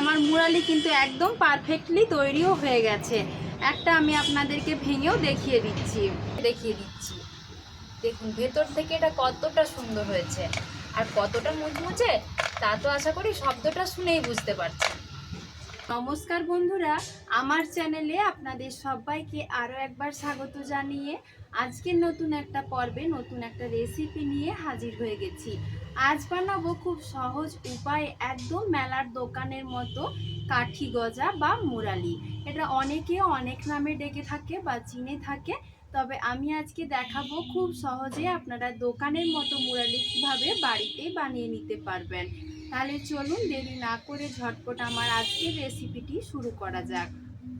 আমার মুরালি কিন্তু একদম পারফেক্টলি তৈরিও হয়ে গেছে। একটা আমি আপনাদেরকে ভেঙেও দেখিয়ে দিচ্ছি। দেখিয়ে দিচ্ছি। দেখুন, ভেতর থেকে এটা কতটা সুন্দর হয়েছে। আর কতটা মুচমুচে তা তো আশা করি শব্দটা শুনেই বুঝতে পারছেন। নমস্কার বন্ধুরা, আমার চ্যানেলে আপনাদের সবাইকে আরও একবার স্বাগত জানিয়ে আজকের নতুন একটা পর্বে নতুন একটা রেসিপি নিয়ে হাজির হয়ে গেছি। আজ বানাবো খুব সহজ উপায় একদম মেলার দোকানের মতো কাঠি গজা বা মুরালি। এটা অনেকে অনেক নামে ডেকে থাকে বা চিনে থাকে, তবে আমি আজকে দেখাবো খুব সহজে আপনারা দোকানের মতো মুরালি কীভাবে বাড়িতে বানিয়ে নিতে পারবেন। তাহলে চলুন দেরি না করে ঝটপট আমার আজকের রেসিপিটি শুরু করা যাক।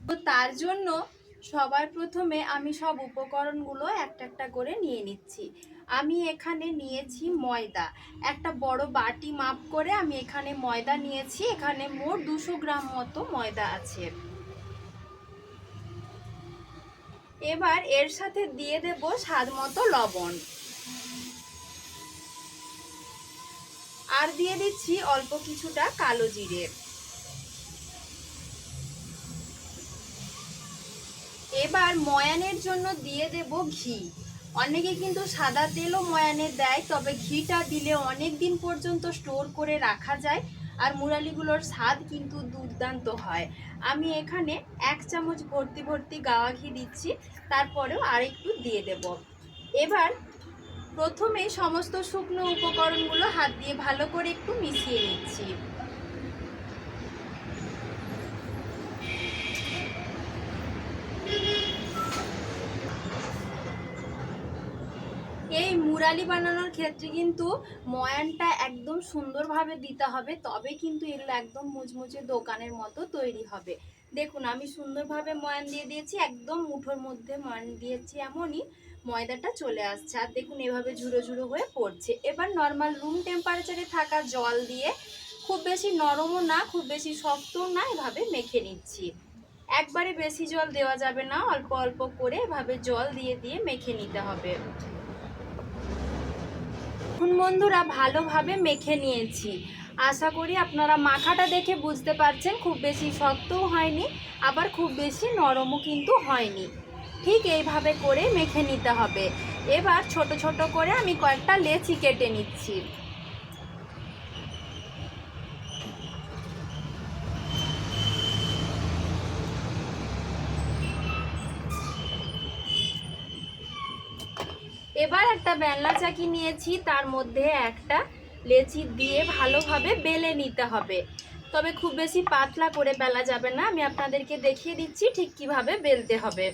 তো তার জন্য সবার প্রথমে আমি সব উপকরণগুলো একটা একটা করে নিয়ে নিচ্ছি। আমি এখানে নিয়েছি ময়দা। একটা বড় বাটি মাপ করে আমি এখানে ময়দা নিয়েছি। এখানে মোট দুশো গ্রাম মতো ময়দা আছে। এবার এর সাথে দিয়ে দেব স্বাদ মতো লবণ। আর দিয়ে দিচ্ছি অল্প কিছুটা কালো জিরে। এবার ময়ানের জন্য দিয়ে দেব ঘি। অনেকে কিন্তু সাদা তেলও ময়ানে দেয়, তবে ঘিটা দিলে অনেক দিন পর্যন্ত স্টোর করে রাখা যায় আর মুরালিগুলোর স্বাদ কিন্তু দুর্দান্ত হয়। আমি এখানে এক চামচ ভর্তি ভর্তি গাওয়া ঘি দিচ্ছি, তারপরেও আরেকটু দিয়ে দেব। এবার প্রথমে সমস্ত শুকনো উপকরণগুলো হাত দিয়ে ভালো করে একটু মিশিয়ে নিচ্ছি। এই মুরালি বানানোর ক্ষেত্রে কিন্তু ময়ানটা একদম সুন্দরভাবে দিতে হবে, তবে কিন্তু এগুলো একদম মুচমুচে দোকানের মতো তৈরি হবে। দেখুন, আমি সুন্দরভাবে ময়ান দিয়ে দিয়েছি, একদম মুঠোর মধ্যে ময়ান দিয়েছি এমনই। ময়দাটা চলে আসছে। আর দেখুন এভাবে ঝুড়ো ঝুড়ো হয়ে পড়ছে। এবার নর্মাল রুম টেম্পারেচারে থাকা জল দিয়ে খুব বেশি নরমও না, খুব বেশি শক্তও না এভাবে মেখে নিচ্ছি। একবারে বেশি জল দেওয়া যাবে না, অল্প অল্প করে এভাবে জল দিয়ে দিয়ে মেখে নিতে হবে। এখন বন্ধুরা, ভালোভাবে মেখে নিয়েছি। আশা করি আপনারা মাখাটা দেখে বুঝতে পারছেন, খুব বেশি শক্তও হয়নি, আবার খুব বেশি নরমও কিন্তু হয়নি। ঠিক এইভাবে করে মেখে নিতে হবে। এবার ছোট ছোট করে আমি কয়েকটা লেচি কেটে নিচ্ছি। এবার একটা বেলনা চাকি নিয়েছি, তার মধ্যে একটা লেচি দিয়ে ভালোভাবে বেলে নিতে হবে। তবে খুব বেশি পাতলা করে বেলা যাবে না, আমি আপনাদেরকে দেখিয়ে দিচ্ছি ঠিক কীভাবে বেলতে হবে।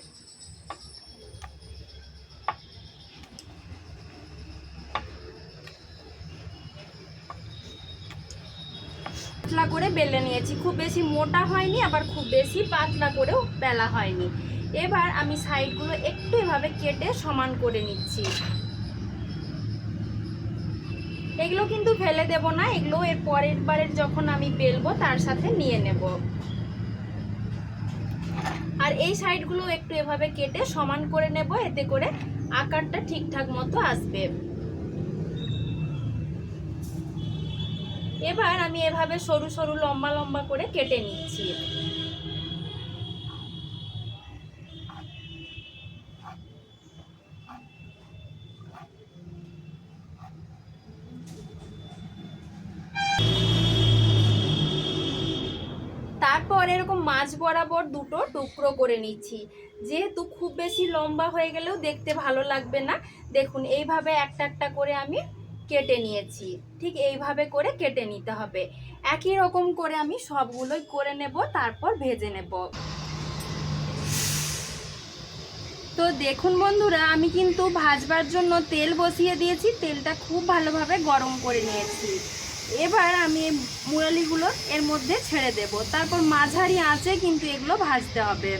পাতলা করে বেলে নিয়েছি। খুব বেশি মোটা হয়নি, আবার খুব বেশি পাতলা করেও বেলা হয়নি। এবার আমি সাইডগুলো একটু এভাবে কেটে সমান করে নিচ্ছি। এগুলো কিন্তু ফেলে দেব না, এগুলো এর পরের বারের যখন আমি বেলবো, তার সাথে নিয়ে নেব। আর এই সাইডগুলো একটু এভাবে কেটে সমান করে নেব, এতে করে আকারটা ঠিকঠাক মতো আসবে। এবার আমি এভাবে সরু সরু লম্বা লম্বা করে কেটে নিচ্ছি। তারপর এরকম মাছ বরাবর দুটো টুকরো করে নিচ্ছি। যেহেতু খুব বেশি লম্বা হয়ে গেলেও দেখতে ভালো লাগবে না। দেখুন, এইভাবে একটা একটা করে আমি কেটে নিয়েছি। ঠিক এইভাবে করে কেটে নিতে হবে। একই রকম করে আমি সবগুলোই করে নেব, তারপর ভেজে নেব। তো দেখুন বন্ধুরা, আমি কিন্তু ভাজবার জন্য তেল বসিয়ে দিয়েছি। তেলটা খুব ভালোভাবে গরম করে নিয়েছি। এবার আমি মুরালিগুলো এর মধ্যে ছেড়ে দেব। তারপর মাঝারি আঁচে কিন্তু এগুলো ভাজতে হবে।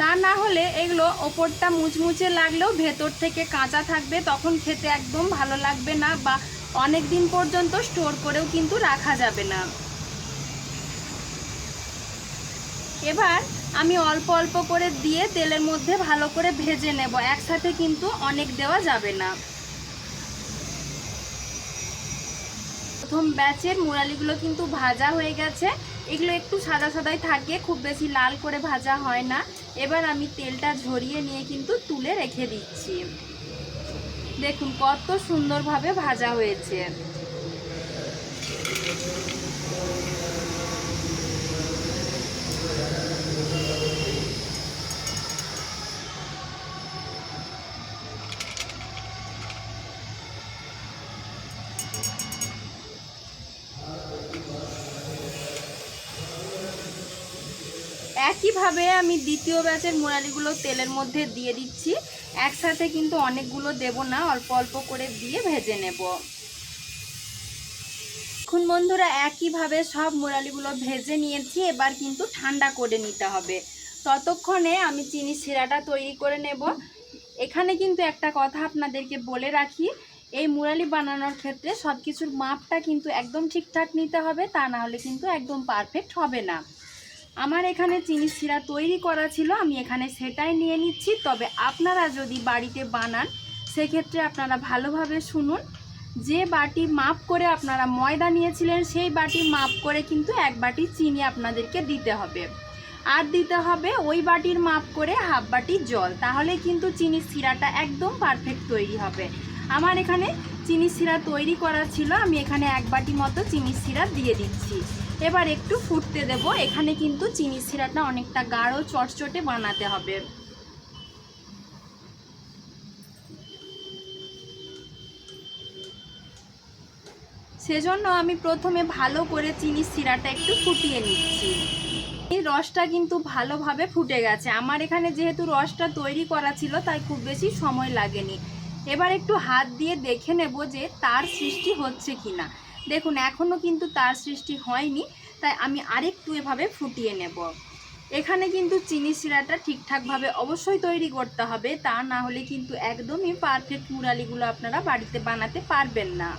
তা না হলে এগুলো ওপরটা মুচমুচে লাগলেও ভেতর থেকে কাঁচা থাকবে, তখন খেতে একদম ভালো লাগবে না বা অনেক দিন পর্যন্ত স্টোর করেও কিন্তু রাখা যাবে না। এবার আমি অল্প অল্প করে দিয়ে তেলের মধ্যে ভালো করে ভেজে নেব, একসাথে কিন্তু অনেক দেওয়া যাবে না। প্রথম ব্যাচের মুরালিগুলো কিন্তু ভাজা হয়ে গেছে এগুলো একটু সাদা সাদাই থাকে, খুব বেশি লাল করে ভাজা হয় না। এবার আমি তেলটা ঝরিয়ে নিয়ে কিন্তু তুলে রেখে দিচ্ছি। দেখুন কত সুন্দরভাবে ভাজা হয়েছে। একইভাবে আমি দ্বিতীয় ব্যাচের মুরালিগুলো তেলের মধ্যে দিয়ে দিচ্ছি। একসাথে কিন্তু অনেকগুলো দেব না, অল্প অল্প করে দিয়ে ভেজে নেব। এখন বন্ধুরা একইভাবে সব মুরালিগুলো ভেজে নিয়েছি, এবার কিন্তু ঠান্ডা করে নিতে হবে। ততক্ষণে আমি চিনি শিরাটা তৈরি করে নেব। এখানে কিন্তু একটা কথা আপনাদেরকে বলে রাখি, এই মুরালি বানানোর ক্ষেত্রে সব কিছুর মাপটা কিন্তু একদম ঠিকঠাক নিতে হবে, তা না হলে কিন্তু একদম পারফেক্ট হবে না। আমার এখানে চিনি শিরা তৈরি করা ছিল, আমি এখানে সেটাই নিয়ে নিচ্ছি। তবে আপনারা যদি বাড়িতে বানান, সেক্ষেত্রে আপনারা ভালোভাবে শুনুন। যে বাটি মাপ করে আপনারা ময়দা নিয়েছিলেন, সেই বাটি মাপ করে কিন্তু এক বাটি চিনি আপনাদেরকে দিতে হবে। আর দিতে হবে ওই বাটির মাপ করে হাফ বাটি জল। তাহলে কিন্তু চিনি শিরাটা একদম পারফেক্ট তৈরি হবে। আমার এখানে চিনি শিরা তৈরি করা ছিল, আমি এখানে এক বাটি মতো চিনি শিরা দিয়ে দিচ্ছি। এবার একটু ফুটতে দেব। এখানে কিন্তু চিনি শিরাটা অনেকটা গাঢ়, চটচটে বানাতে হবে। সেজন্য আমি প্রথমে ভালো করে চিনি শিরাটা একটু ফুটিয়ে নিচ্ছি। এই রসটা কিন্তু ভালোভাবে ফুটে গেছে। আমার এখানে যেহেতু রসটা তৈরি করা ছিল, তাই খুব বেশি সময় লাগেনি। এবার একটু হাত দিয়ে দেখে নেব যে তার সৃষ্টি হচ্ছে কিনা। দেখুন এখনও কিন্তু তার সৃষ্টি হয়নি, তাই আমি আরেকটু এভাবে ফুটিয়ে নেব। এখানে কিন্তু চিনি শিরাটা ঠিকঠাকভাবে অবশ্যই তৈরি করতে হবে, তা না হলে কিন্তু একদমই পারফেক্ট মুরালিগুলো আপনারা বাড়িতে বানাতে পারবেন না।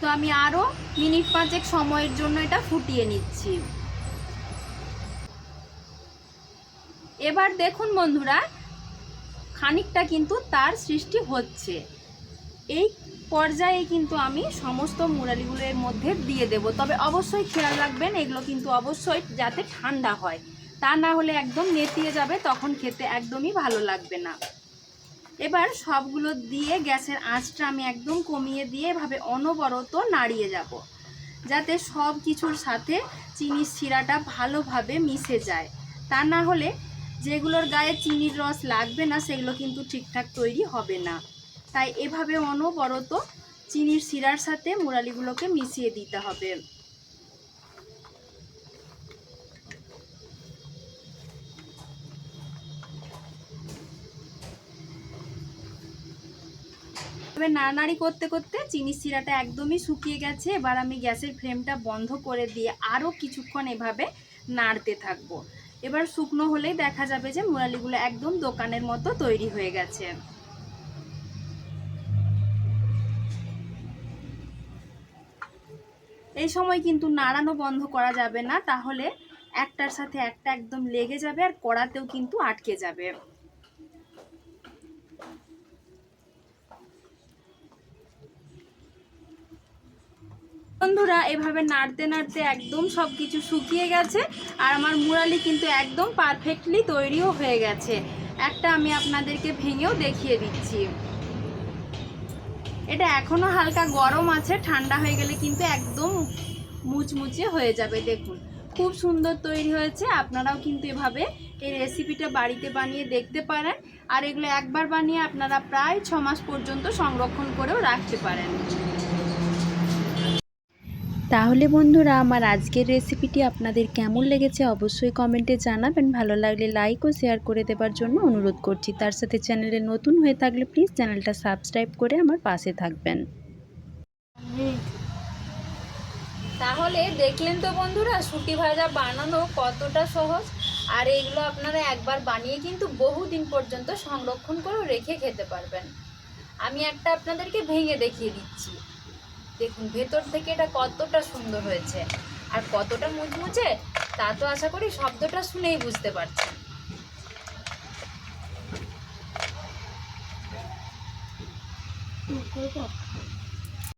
তো আমি আরও মিনিট পাঁচেক সময়ের জন্য এটা ফুটিয়ে নিচ্ছি। এবার দেখুন বন্ধুরা, খানিকটা কিন্তু তার সৃষ্টি হচ্ছে। এই পর্যায়ে কিন্তু আমি সমস্ত মুরালিগুলোর মধ্যে দিয়ে দেব। তবে অবশ্যই খেয়াল রাখবেন, এগুলো কিন্তু অবশ্যই যাতে ঠান্ডা হয়। তা না হলে একদম নেতিয়ে যাবে, তখন খেতে একদমই ভালো লাগবে না। এবার সবগুলো দিয়ে গ্যাসের আঁচটা আমি একদম কমিয়ে দিয়ে এভাবে অনবরত নাড়িয়ে যাব। যাতে সব কিছুর সাথে চিনির শিরাটা ভালোভাবে মিশে যায়। তা না হলে যেগুলোর গায়ে চিনির রস লাগবে না, সেগুলো কিন্তু ঠিকঠাক তৈরি হবে না। তাই এভাবে অনবরত চিনির শিরার সাথে মুরালিগুলোকে মিশিয়ে দিতে হবে। এবার নাড়ানাড়ি করতে করতে চিনি শিরাটা একদমই শুকিয়ে গেছে। এবার আমি গ্যাসের ফ্লেমটা বন্ধ করে দিয়ে আরও কিছুক্ষণ এভাবে নাড়তে থাকব। এবার শুকনো হলেই দেখা যাবে যে মুরালিগুলো একদম দোকানের মতো তৈরি হয়ে গেছে। এই সময় কিন্তু নাড়ানো বন্ধ করা যাবে না, তাহলে একটার সাথে একটা একদম লেগে যাবে আর কড়াতেও কিন্তু আটকে যাবে। বন্ধুরা, এভাবে নাড়তে নাড়তে একদম সব কিছু শুকিয়ে গেছে আর আমার মুরালি কিন্তু একদম পারফেক্টলি তৈরিও হয়ে গেছে। একটা আমি আপনাদেরকে ভেঙেও দেখিয়ে দিচ্ছি। এটা এখনও হালকা গরম আছে, ঠান্ডা হয়ে গেলে কিন্তু একদম মুচমুচে হয়ে যাবে, দেখুন। খুব সুন্দর তৈরি হয়েছে, আপনারাও কিন্তু এভাবে এই রেসিপিটা বাড়িতে বানিয়ে দেখতে পারেন। আর এগুলো একবার বানিয়ে আপনারা প্রায় ছ মাস পর্যন্ত সংরক্ষণ করেও রাখতে পারেন। তাহলে বন্ধুরা, আমার আজকের রেসিপিটি আপনাদের কেমন লেগেছে অবশ্যই কমেন্টে জানাবেন। ভালো লাগলে লাইক ও শেয়ার করে দেবার জন্য অনুরোধ করছি। তার সাথে চ্যানেলে নতুন হয়ে থাকলে প্লিজ চ্যানেলটা সাবস্ক্রাইব করে আমার পাশে থাকবেন। তাহলে দেখলেন তো বন্ধুরা সুটি ভাজা বানানো কতটা সহজ। আর এগুলো আপনারা একবার বানিয়ে কিন্তু বহুদিন পর্যন্ত সংরক্ষণ করে রেখে খেতে পারবেন। আমি একটা আপনাদেরকে ভেঙে দেখিয়ে দিচ্ছি। দেখুন, ভেতর থেকে এটা কতটা সুন্দর হয়েছে আর কতটা মুচমুচে, তা তো আশা করি শব্দটা শুনেই বুঝতে পারছেন।